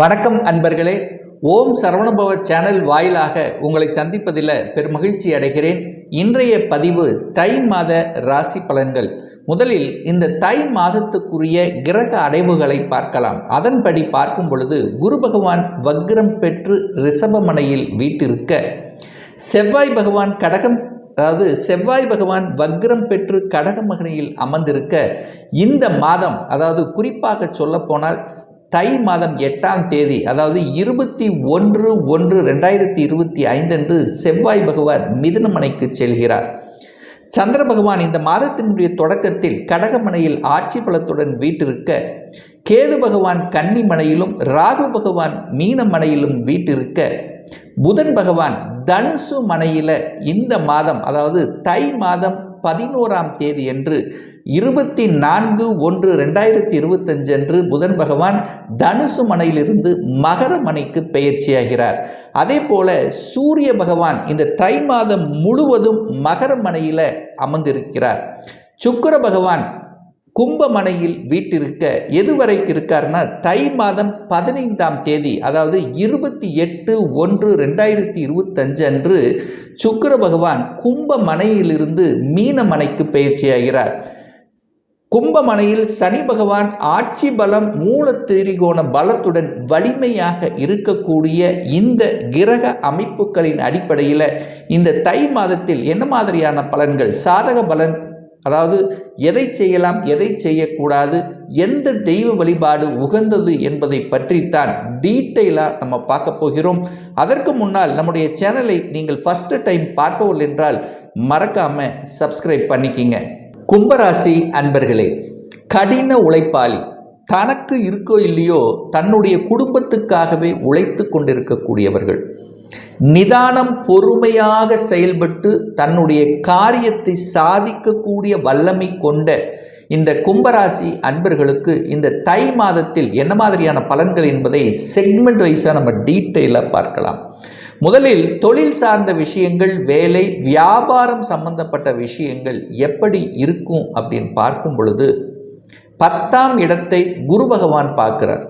வணக்கம் அன்பர்களே. ஓம் சரவணபவ சேனல் வாயிலாக உங்களை சந்திப்பதில் பெருமகிழ்ச்சி அடைகிறேன். இன்றைய பதிவு தை மாத ராசி பலன்கள். முதலில் இந்த தை மாதத்துக்குரிய கிரக அடைவுகளை பார்க்கலாம். அதன்படி பார்க்கும் பொழுது குரு பகவான் வக்ரம் பெற்று ரிஷபமனையில் வீட்டிருக்க. செவ்வாய் பகவான் கடகம் அதாவது செவ்வாய் பகவான் வக்ரம் பெற்று கடகமகனையில் அமர்ந்திருக்க. இந்த மாதம் அதாவது குறிப்பாக சொல்லப்போனால் தை மாதம் எட்டாம் தேதி அதாவது இருபத்தி ஒன்று ஒன்று ரெண்டாயிரத்தி இருபத்தி ஐந்தன்று செவ்வாய் பகவான் மிதுனமனைக்கு செல்கிறார். சந்திர பகவான் இந்த மாதத்தினுடைய தொடக்கத்தில் கடகமனையில் ஆட்சி பலத்துடன் வீட்டிருக்க கேது பகவான் கன்னிமனையிலும் ராகு பகவான் மீனமனையிலும் வீட்டிருக்க புதன் பகவான் தனுசு மனையில் இந்த மாதம் அதாவது தை மாதம் பதினோராம் தேதி என்று இருபத்தி நான்கு ஒன்று ரெண்டாயிரத்தி இருபத்தஞ்சு அன்று புதன் பகவான் தனுசு மனையிலிருந்து மகர மனைக்கு பெயர்ச்சியாகிறார். அதே போல சூரிய பகவான் இந்த தை மாதம் முழுவதும் மகர மனையில் அமர்ந்திருக்கிறார். சுக்கர பகவான் கும்பமனையில் வீட்டிருக்க எதுவரைக்கு இருக்காருன்னா தை மாதம் பதினைந்தாம் தேதி அதாவது இருபத்தி எட்டு ஒன்று ரெண்டாயிரத்தி இருபத்தஞ்சு அன்று சுக்கர பகவான் கும்பமனையிலிருந்து மீனமனைக்கு பயிற்சியாகிறார். கும்பமனையில் சனி பகவான் ஆட்சி பலம் மூல திரிகோண பலத்துடன் வலிமையாக இருக்கக்கூடிய இந்த கிரக அமைப்புகளின் அடிப்படையில் இந்த தை மாதத்தில் என்ன மாதிரியான பலன்கள்? சாதக பலன் அதாவது எதை செய்யலாம் எதை செய்யக்கூடாது எந்த தெய்வ வழிபாடு உகந்தது என்பதை பற்றித்தான் டீட்டெயிலாக நம்ம பார்க்க போகிறோம். அதற்கு முன்னால் நம்முடைய சேனலை நீங்கள் ஃபஸ்ட்டு டைம் பார்ப்பவர்கள் என்றால் மறக்காமல் சப்ஸ்கிரைப் பண்ணிக்கிங்க. கும்பராசி அன்பர்களே கடின உழைப்பாளி தனக்கு இருக்கோ இல்லையோ தன்னுடைய குடும்பத்துக்காகவே உழைத்து கொண்டிருக்கக்கூடியவர்கள். நிதானம் பொறுமையாக செயல்பட்டு தன்னுடைய காரியத்தை சாதிக்கக்கூடிய வல்லமை கொண்ட இந்த கும்பராசி அன்பர்களுக்கு இந்த தை மாதத்தில் என்ன மாதிரியான பலன்கள் என்பதை செக்மெண்ட் வைஸாக நம்ம டீட்டெயிலாக பார்க்கலாம். முதலில் தொழில் சார்ந்த விஷயங்கள் வேலை வியாபாரம் சம்பந்தப்பட்ட விஷயங்கள் எப்படி இருக்கும் அப்படின்னு பார்க்கும் பொழுது பத்தாம் இடத்தை குரு பகவான் பார்க்கிறார்.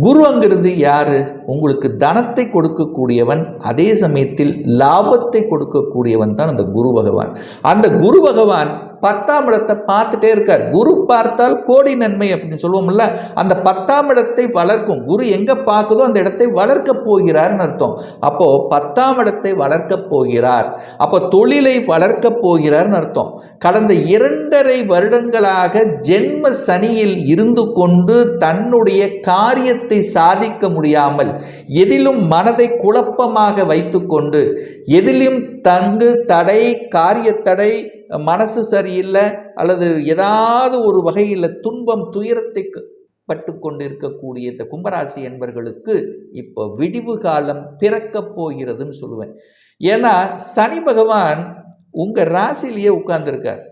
குரு அங்கிருந்து யார்? உங்களுக்கு தனத்தை கொடுக்கக்கூடியவன் அதே சமயத்தில் லாபத்தை கொடுக்கக்கூடியவன் தான் அந்த குரு பகவான். அந்த குரு பகவான் பத்தாம் இடத்தை பார்த்துட்டே இருக்கார். குரு பார்த்தால் கோடி நன்மை அப்படின்னு சொல்லுவோம்ல அந்த பத்தாம் இடத்தை வளர்க்கும். குரு எங்கே பார்க்குதோ அந்த இடத்தை வளர்க்க போகிறார்னு அர்த்தம். அப்போ பத்தாம் இடத்தை வளர்க்க போகிறார். அப்போ தொழிலை வளர்க்க போகிறார்னு அர்த்தம். கடந்த இரண்டரை வருடங்களாக ஜென்ம சனியில் இருந்து கொண்டு தன்னுடைய காரியத்தை சாதிக்க முடியாமல் எதிலும் மனதை குழப்பமாக வைத்துக்கொண்டு எதிலும் தங்கு தடை காரிய தடை மனசு சரியில்லை அல்லது ஏதாவது ஒரு வகையில் துன்பம் துயரத்தை பட்டு கொண்டிருக்கக்கூடிய இந்த கும்பராசி என்பர்களுக்கு இப்போ விடிவு காலம் பிறக்கப் போகிறதுன்னு சொல்லுவேன். ஏன்னா சனி பகவான் உங்கள் ராசிலேயே உட்கார்ந்துருக்கார்.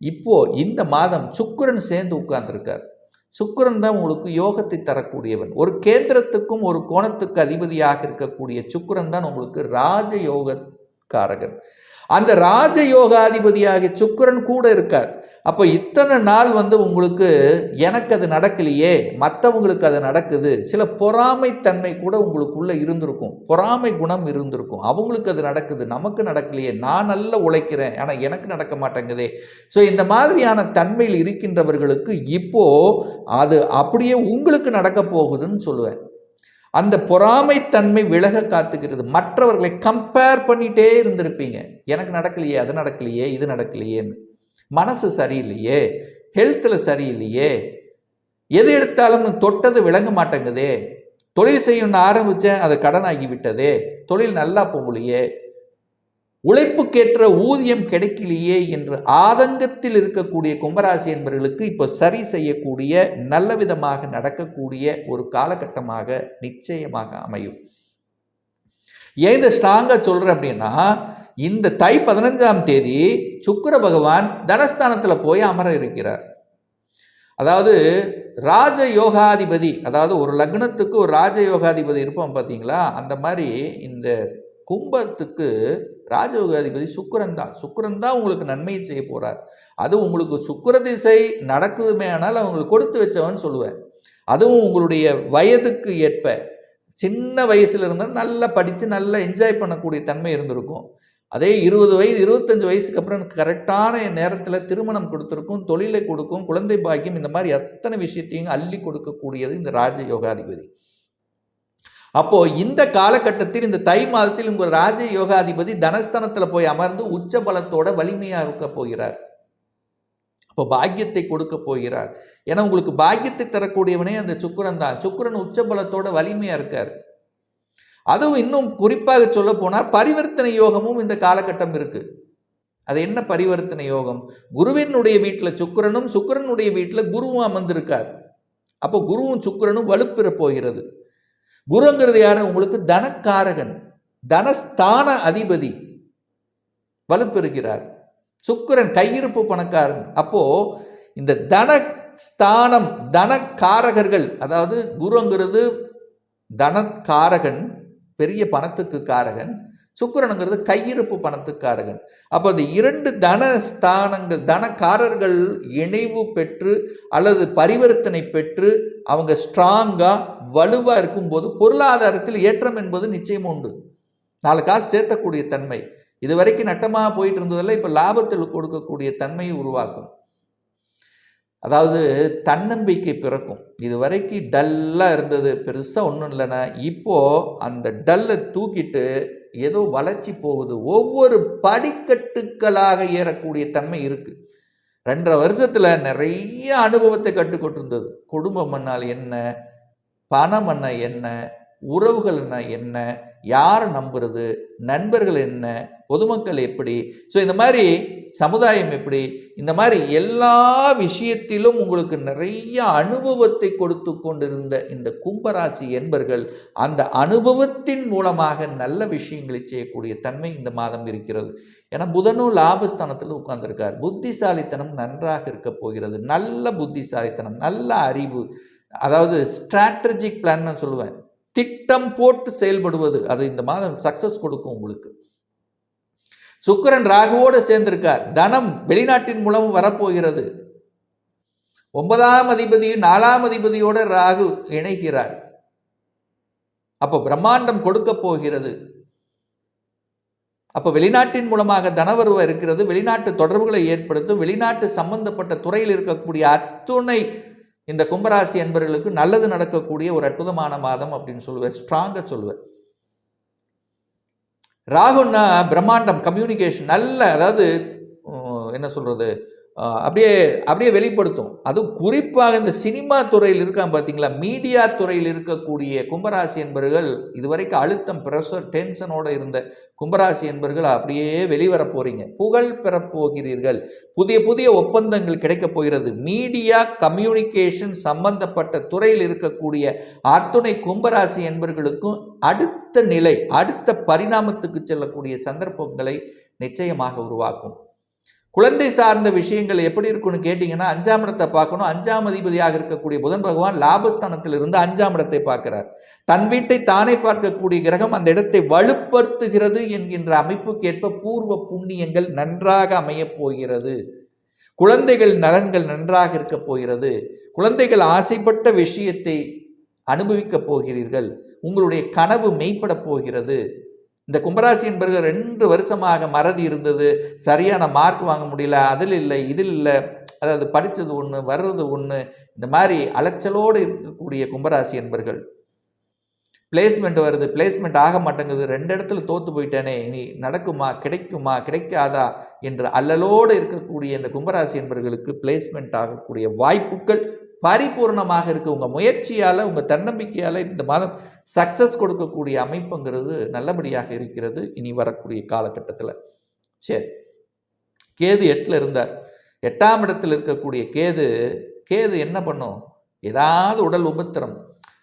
இப்போ இந்த மாதம் சுக்கிரன் சேர்ந்து உட்கார்ந்துருக்கார். சுக்கிரன் தான் உங்களுக்கு யோகத்தை தரக்கூடியவன். ஒரு கேந்திரத்துக்கும் ஒரு கோணத்துக்கு அதிபதியாக இருக்கக்கூடிய சுக்கிரன் தான் உங்களுக்கு ராஜயோகக்காரகன் அந்த ராஜயோகாதிபதியாகிய சுக்கரன் கூட இருக்கார். அப்போ இத்தனை நாள் வந்து உங்களுக்கு எனக்கு அது நடக்கலையே மற்றவங்களுக்கு அது நடக்குது. சில பொறாமைத்தன்மை கூட உங்களுக்குள்ளே இருந்திருக்கும். பொறாமை குணம் இருந்திருக்கும். அவங்களுக்கு அது நடக்குது நமக்கு நடக்கலையே. நான் நல்லா உழைக்கிறேன் ஆனால் எனக்கு நடக்க மாட்டேங்குதே. ஸோ இந்த மாதிரியான தன்மையில் இருக்கின்றவர்களுக்கு இப்போது அது அப்படியே உங்களுக்கு நடக்க போகுதுன்னு சொல்லுவேன். அந்த பொறாமைத்தன்மை விலக காத்துக்கிறது. மற்றவர்களை கம்பேர் பண்ணிகிட்டே இருந்திருப்பீங்க. எனக்கு நடக்கலையே அது நடக்கலையே இது நடக்கலையேன்னு. மனசு சரியில்லையே ஹெல்த்தில் சரியில்லையே எது எடுத்தாலும் தொட்டது விளங்க மாட்டேங்குதே. தொழில் செய்யணும்னு ஆரம்பித்தேன் அது கடனாகி விட்டதே. தொழில் நல்லா போகலையே. உழைப்புக்கேற்ற ஊதியம் கிடைக்கலையே என்று ஆதங்கத்தில் இருக்கக்கூடிய கும்பராசி என்பவர்களுக்கு இப்போ சரி செய்யக்கூடிய நல்ல விதமாக நடக்கக்கூடிய ஒரு காலகட்டமாக நிச்சயமாக அமையும். ஏன் இதை ஸ்ட்ராங்காக சொல்கிறேன் அப்படின்னா இந்த தை பதினஞ்சாம் தேதி சுக்கர பகவான் தனஸ்தானத்தில் போய் அமர இருக்கிறார். அதாவது ராஜ யோகாதிபதி அதாவது ஒரு லக்னத்துக்கு ஒரு ராஜ யோகாதிபதி இருப்போம் பார்த்தீங்களா? அந்த மாதிரி இந்த கும்பத்துக்கு ராஜயோகாதிபதி சுக்கரன் தான். சுக்கரன் தான் உங்களுக்கு நன்மையை செய்ய போகிறார் அது உங்களுக்கு சுக்கர திசை நடக்குதுமே ஆனால் அவங்களுக்கு கொடுத்து வச்சவன் சொல்லுவேன். அதுவும் உங்களுடைய வயதுக்கு ஏற்ப. சின்ன வயசுல இருந்தால் நல்லா படித்து நல்லா என்ஜாய் பண்ணக்கூடிய தன்மை இருந்திருக்கும். அதே இருபது வயது இருபத்தஞ்சு வயசுக்கு அப்புறம் கரெக்டான நேரத்தில் திருமணம் கொடுத்துருக்கும் தொழிலை கொடுக்கும் குழந்தை பாக்கியம் இந்த மாதிரி அத்தனை விஷயத்தையும் அள்ளி கொடுக்கக்கூடியது இந்த ராஜ யோகாதிபதி அப்போது இந்த காலகட்டத்தில் இந்த தை மாதத்தில் உங்கள் ராஜ யோகாதிபதி தனஸ்தனத்தில் போய் அமர்ந்து உச்ச பலத்தோட வலிமையாக இருக்க போகிறார். இப்போ பாக்கியத்தை கொடுக்க போகிறார். ஏன்னா உங்களுக்கு பாக்கியத்தை தரக்கூடியவனே அந்த சுக்கிரன் தான். சுக்கிரன் உச்ச பலத்தோட இருக்கார். அதுவும் இன்னும் குறிப்பாக சொல்ல போனால் பரிவர்த்தனை யோகமும் இந்த காலகட்டம் இருக்குது அது என்ன பரிவர்த்தனை யோகம்? குருவினுடைய வீட்டில் சுக்கிரனும் சுக்கிரனுடைய வீட்டில் குருவும் அமர்ந்திருக்கார். அப்போ குருவும் சுக்கிரனும் வலுப்பெற போகிறது. குருங்கிறது யாரு? உங்களுக்கு தனக்காரகன் தனஸ்தான அதிபதி வலுப்பெறுகிறார். சுக்கிரன் கையிருப்பு பணக்காரன். அப்போ இந்த தனஸ்தானம் தனக்காரகர்கள் அதாவது குருங்கிறது தனக்காரகன் பெரிய பணத்துக்கு காரகன் சுக்கரனுங்கிறது கையிருப்பு பணத்துக்காரகன். அப்போ அந்த இரண்டு தன ஸ்தானங்கள் தனக்காரர்கள் இணைவு பெற்று அல்லது பரிவர்த்தனை பெற்று அவங்க ஸ்ட்ராங்காக வலுவாக இருக்கும்போது பொருளாதாரத்தில் ஏற்றம் என்பது நிச்சயம் உண்டு. நாலு காசு சேர்த்தக்கூடிய தன்மை. இது வரைக்கும் நட்டமாக போயிட்டு இருந்ததெல்லாம் இப்போ லாபத்தில் கொடுக்கக்கூடிய தன்மையை உருவாக்கும். அதாவது தன்னம்பிக்கை பிறக்கும். இது வரைக்கும் டல்லாக இருந்தது. பெருசாக ஒன்றும் இல்லைன்னா இப்போது அந்த டல்லை தூக்கிட்டு ஏதோ வளர்ச்சி போகுது. ஒவ்வொரு படிக்கட்டுக்களாக ஏறக்கூடிய தன்மை இருக்குது ரெண்டரை வருஷத்தில் நிறைய அனுபவத்தை கற்றுக்கொண்டிருந்தது குடும்பம் பண்ணால் என்ன? பணம் என்ன என்ன? உறவுகள் என்ன யாரை நம்புறது நண்பர்கள் என்ன பொதுமக்கள் எப்படி? ஸோ இந்த மாதிரி சமுதாயம் எப்படி? இந்த மாதிரி எல்லா விஷயத்திலும் உங்களுக்கு நிறைய அனுபவத்தை கொடுத்து கொண்டிருந்த இந்த கும்பராசி என்பர்கள் அந்த அனுபவத்தின் மூலமாக நல்ல விஷயங்களை செய்யக்கூடிய தன்மை இந்த மாதம் இருக்கிறது. ஏன்னா புதனும் லாபஸ்தானத்தில் உட்கார்ந்துருக்கார். புத்திசாலித்தனம் நன்றாக இருக்க போகிறது. நல்ல புத்திசாலித்தனம் நல்ல அறிவு. அதாவது ஸ்ட்ராட்டஜிக் பிளான் நான் சொல்லுவேன். திட்டம் போட்டு செயல்படுவது அது இந்த மாதம் சக்சஸ் கொடுக்கும் உங்களுக்கு. சுக்கிரன் ராகுவோடு சேர்ந்திருக்கார். தனம் வெளிநாட்டின் மூலம் வரப்போகிறது. ஒன்பதாம் அதிபதி நாலாம் அதிபதியோட ராகு இணைகிறார். அப்போ பிரம்மாண்டம் கொடுக்க போகிறது. அப்போ வெளிநாட்டின் மூலமாக தனவருவ இருக்கிறது. வெளிநாட்டு தொடர்புகளை ஏற்படுத்தும். வெளிநாட்டு சம்பந்தப்பட்ட துறையில் இருக்கக்கூடிய அத்துணை இந்த கும்பராசி என்பவர்களுக்கு நல்லது நடக்கக்கூடிய ஒரு அற்புதமான மாதம் அப்படின்னு சொல்லுவேன். ஸ்ட்ராங்காக சொல்லுவேன். ராகுன்னா பிரம்மாண்டம் கம்யூனிகேஷன் நல்ல அதாவது என்ன சொல்கிறது அப்படியே அப்படியே வெளிப்படுத்தும். அதுவும் குறிப்பாக இந்த சினிமா துறையில் இருக்கான் பார்த்தீங்களா? மீடியா துறையில் இருக்கக்கூடிய கும்பராசி என்பவர்கள் இதுவரைக்கும் அழுத்தம் ப்ரெஷர் டென்ஷனோடு இருந்த கும்பராசி என்பவர்கள் அப்படியே வெளிவர போகிறீங்க புகழ் பெறப்போகிறீர்கள் புதிய புதிய ஒப்பந்தங்கள் கிடைக்கப் போகிறது. மீடியா கம்யூனிகேஷன் சம்பந்தப்பட்ட துறையில் இருக்கக்கூடிய அத்துணை கும்பராசி என்பவர்களுக்கும் அடுத்த நிலை அடுத்த பரிணாமத்துக்கு செல்லக்கூடிய சந்தர்ப்பங்களை நிச்சயமாக உருவாக்கும். குழந்தை சார்ந்த விஷயங்கள் எப்படி இருக்கும்னு கேட்டிங்கன்னா அஞ்சாம் இடத்தை பார்க்கணும். அஞ்சாம் அதிபதியாக இருக்கக்கூடிய புதன் பகவான் லாபஸ்தானத்தில் இருந்து அஞ்சாம் இடத்தை பார்க்கிறார். தன் வீட்டை தானே பார்க்கக்கூடிய கிரகம் அந்த இடத்தை வலுப்படுத்துகிறது என்கின்ற அமைப்புக்கேற்ப பூர்வ புண்ணியங்கள் நன்றாக அமையப் போகிறது. குழந்தைகள் நலன்கள் நன்றாக இருக்கப் போகிறது. குழந்தைகள் ஆசைப்பட்ட விஷயத்தை அனுபவிக்கப் போகிறீர்கள். உங்களுடைய கனவு மெய்ப்படப் போகிறது. இந்த கும்பராசி என்பவர்கள் ரெண்டு வருஷமாக மறதி இருந்தது. சரியான மார்க் வாங்க முடியல. அதில் இல்லை இதில் இல்லை. அதாவது படித்தது ஒன்று வர்றது ஒன்று இந்த மாதிரி அலைச்சலோடு இருக்கக்கூடிய கும்பராசி என்பர்கள். பிளேஸ்மெண்ட் வருது. பிளேஸ்மெண்ட் ஆக மாட்டேங்குது. ரெண்டு இடத்துல தோற்று போயிட்டேனே. இனி நடக்குமா? கிடைக்குமா? கிடைக்காதா? என்று அல்லலோடு இருக்கக்கூடிய இந்த கும்பராசி என்பர்களுக்கு பிளேஸ்மெண்ட் ஆகக்கூடிய வாய்ப்புகள் பரிபூர்ணமாக இருக்குது உங்கள் முயற்சியால் உங்கள் தன்னம்பிக்கையால் இந்த மாதம் சக்ஸஸ் கொடுக்கக்கூடிய அமைப்புங்கிறது நல்லபடியாக இருக்கிறது. இனி வரக்கூடிய காலகட்டத்தில். சரி. கேது எட்டில் இருந்தார். எட்டாம் இடத்தில் இருக்கக்கூடிய கேது கேது என்ன பண்ணும்? ஏதாவது உடல் உபத்திரம்.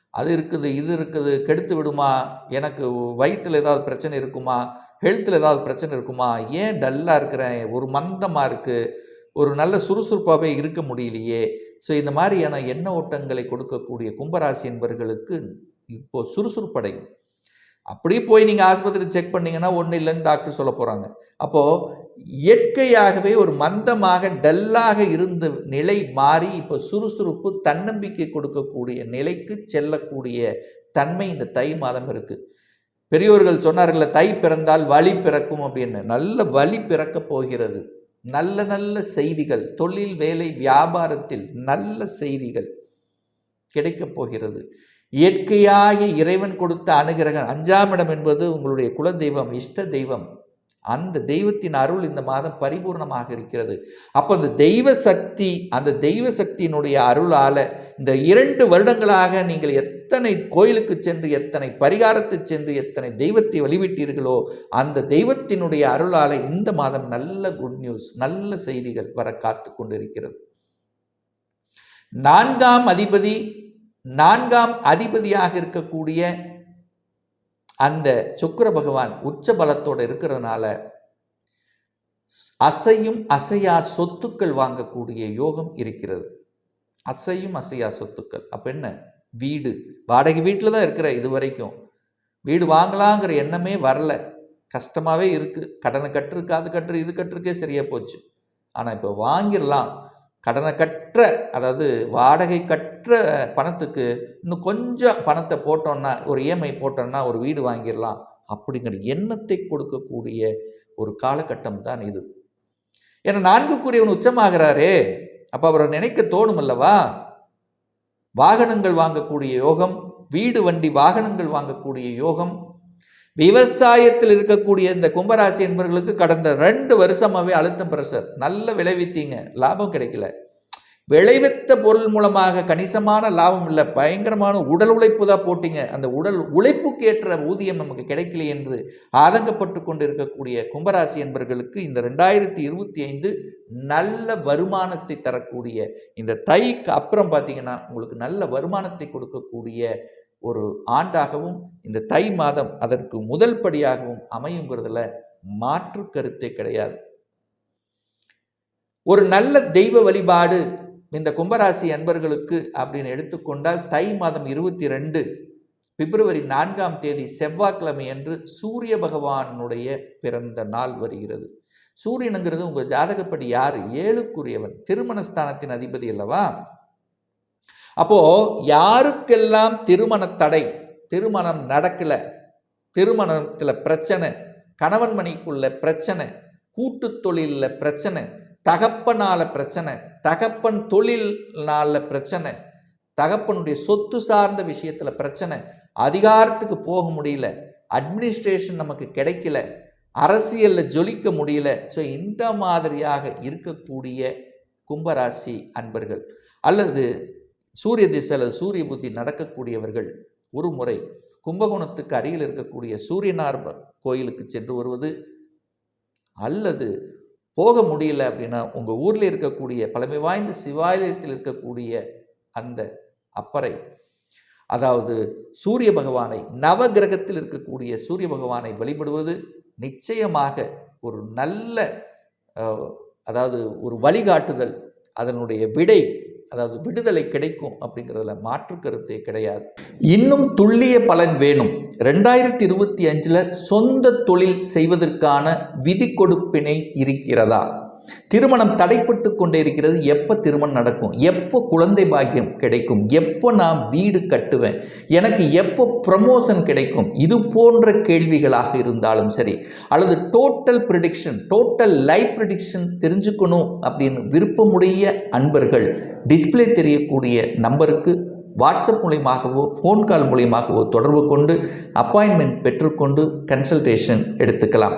அது இருக்குது இது இருக்குது கெடுத்து விடுமா? எனக்கு வயிற்றில் ஏதாவது பிரச்சனை இருக்குமா? ஹெல்த்தில் ஏதாவது பிரச்சனை இருக்குமா? ஏன் டல்லாக இருக்கிறேன்? ஒரு மந்தமாக இருக்குது ஒரு நல்ல சுறுசுறுப்பாகவே இருக்க முடியலையே. ஸோ இந்த மாதிரியான எண்ண ஓட்டங்களை கொடுக்கக்கூடிய கும்பராசி என்பவர்களுக்கு இப்போது சுறுசுறுப்படையும் அப்படியே போய் நீங்கள் ஆஸ்பத்திரி செக் பண்ணிங்கன்னா ஒன்றும் இல்லைன்னு டாக்டர் சொல்ல போகிறாங்க அப்போது இயற்கையாகவே ஒரு மந்தமாக டல்லாக இருந்த நிலை மாறி இப்போ சுறுசுறுப்பு தன்னம்பிக்கை கொடுக்கக்கூடிய நிலைக்கு செல்லக்கூடிய தன்மை இந்த தை மாதம் இருக்குது பெரியோர்கள் சொன்னார்கள் தை பிறந்தால் வழி பிறக்கும் அப்படின்னு. நல்ல வழி பிறக்கப் போகிறது. நல்ல நல்ல செய்திகள் தொழில் வேலை வியாபாரத்தில் நல்ல செய்திகள் கிடைக்கப் போகிறது. இயற்கையாக இறைவன் கொடுத்த அனுகிரகம் அஞ்சாம் இடம் என்பது உங்களுடைய குல தெய்வம் இஷ்ட தெய்வம். அந்த தெய்வத்தின் அருள் இந்த மாதம் பரிபூர்ணமாக இருக்கிறது. அப்போ அந்த தெய்வ சக்தி அந்த தெய்வ சக்தியினுடைய அருளால் இந்த இரண்டு வருடங்களாக நீங்கள் எத் எத்தனை கோயிலுக்கு சென்று எத்தனை பரிகாரத்து சென்று எத்தனை தெய்வத்தை வழிவிட்டீர்களோ அந்த தெய்வத்தினுடைய அருளால் இந்த மாதம் நல்ல குட் நியூஸ் நல்ல செய்திகள் வர காத்து கொண்டிருக்கிறது. நான்காம் அதிபதி நான்காம் அதிபதியாக இருக்கக்கூடிய அந்த சுக்கர பகவான் உச்ச பலத்தோடு இருக்கிறதுனால அசையும் அசையா சொத்துக்கள் வாங்கக்கூடிய யோகம் இருக்கிறது. அசையும் அசையா சொத்துக்கள். அப்போ என்ன? வீடு. வாடகை வீட்டில் தான் இருக்கிற இது வரைக்கும் வீடு வாங்கலாங்கிற எண்ணமே வரல. கஷ்டமாகவே இருக்குது கடனை கட்டுருக்கு அது கட்டுரு இது கட்டுருக்கே சரியாக போச்சு. ஆனால் இப்போ வாங்கிடலாம். கடனை கற்ற அதாவது வாடகை கட்டுற பணத்துக்கு இன்னும் கொஞ்சம் பணத்தை போட்டோன்னா ஒரு இஎம்ஐ போட்டோன்னா ஒரு வீடு வாங்கிடலாம். அப்படிங்கிற எண்ணத்தை கொடுக்கக்கூடிய ஒரு காலகட்டம் தான் இது. ஏன்னா நான்கு கூறியவன் உச்சமாகிறாரே. அப்போ அவரை நினைக்க தோணும் அல்லவா? வாகனங்கள் வாங்கக்கூடிய யோகம் வீடு வண்டி வாகனங்கள் வாங்கக்கூடிய யோகம். விவசாயத்தில் இருக்கக்கூடிய இந்த கும்பராசி என்பவர்களுக்கு கடந்த ரெண்டு வருஷமாகவே அழுத்தம் பிரஷர். நல்ல விளைவித்தீங்க. லாபம் கிடைக்கல. விளைவித்த பொருள் மூலமாக கணிசமான லாபம் இல்லை பயங்கரமான உடல் உழைப்பு தான் போட்டிங்க. அந்த உடல் உழைப்புக்கு ஏற்ற ஊதியம் நமக்கு கிடைக்கல என்று ஆதங்கப்பட்டு கொண்டு இருக்கக்கூடிய கும்பராசி என்பவர்களுக்கு இந்த ரெண்டாயிரத்தி இருபத்தி ஐந்து நல்ல வருமானத்தை தரக்கூடிய இந்த தைக்கு அப்புறம் பார்த்தீங்கன்னா உங்களுக்கு நல்ல வருமானத்தை கொடுக்கக்கூடிய ஒரு ஆண்டாகவும் இந்த தை மாதம் அதற்கு முதல் படியாகவும் அமையுங்கிறதுல மாற்று கருத்தே கிடையாது. ஒரு நல்ல தெய்வ வழிபாடு இந்த கும்பராசி அன்பர்களுக்கு அப்படின்னு எடுத்துக்கொண்டால் தை மாதம் இருபத்தி ரெண்டு பிப்ரவரி நான்காம் தேதி செவ்வாய்க்கிழமை அன்று சூரிய பகவானுடைய பிறந்த நாள் வருகிறது. சூரியனுங்கிறது உங்கள் ஜாதகப்படி யார்? ஏழுக்குரியவன் திருமணஸ்தானத்தின் அதிபதி அல்லவா? அப்போ யாருக்கெல்லாம் திருமண தடை திருமணம் நடக்கல திருமணத்தில் பிரச்சனை கணவன் மணிக்குள்ள பிரச்சனை கூட்டு தொழிலில் பிரச்சனை தகப்பனால பிரச்சனை தகப்பன் தொழில்னால பிரச்சனை தகப்பனுடைய சொத்து சார்ந்த விஷயத்தில் பிரச்சனை அதிகாரத்துக்கு போக முடியல அட்மினிஸ்ட்ரேஷன் நமக்கு கிடைக்கல அரசியலில் ஜொலிக்க முடியல. ஸோ இந்த மாதிரியாக இருக்கக்கூடிய கும்பராசி அன்பர்கள் அல்லது சூரிய திசை அல்லது சூரிய புத்தி நடக்கக்கூடியவர்கள் ஒரு முறை கும்பகோணத்துக்கு அருகில் இருக்கக்கூடிய சூரியனார் கோயிலுக்கு சென்று வருவது அல்லது போக முடியல அப்படின்னா உங்கள் ஊரில் இருக்கக்கூடிய பழமை வாய்ந்த சிவாலயத்தில் இருக்கக்கூடிய அந்த அப்பறை அதாவது சூரிய பகவானை நவ கிரகத்தில் இருக்கக்கூடிய சூரிய பகவானை வழிபடுவது நிச்சயமாக ஒரு நல்ல அதாவது ஒரு வழிகாட்டுதல் அதனுடைய விடை அதாவது விடுதலை கிடைக்கும் அப்படிங்கிறதுல மாற்று கருத்தே கிடையாது. இன்னும் துல்லிய பலன் வேணும். ரெண்டாயிரத்தி இருபத்தி அஞ்சில் சொந்த தொழில் செய்வதற்கான விதி கொடுப்பினை இருக்கிறதா? திருமணம் தடைப்பட்டு கொண்டே இருக்கிறது எப்போ திருமணம் நடக்கும்? எப்போ குழந்தை பாக்கியம் கிடைக்கும்? எப்போ நான் வீடு கட்டுவேன்? எனக்கு எப்போ ப்ரமோஷன் கிடைக்கும்? இது போன்ற கேள்விகளாக இருந்தாலும் சரி அல்லது total prediction total life prediction தெரிஞ்சுக்கணும் அப்படின்னு விருப்பமுடைய அன்பர்கள் டிஸ்பிளே தெரியக்கூடிய நம்பருக்கு வாட்ஸ்அப் மூலியமாகவோ ஃபோன் கால் மூலியமாகவோ தொடர்பு கொண்டு அப்பாயின்மெண்ட் பெற்றுக்கொண்டு கன்சல்டேஷன் எடுத்துக்கலாம்.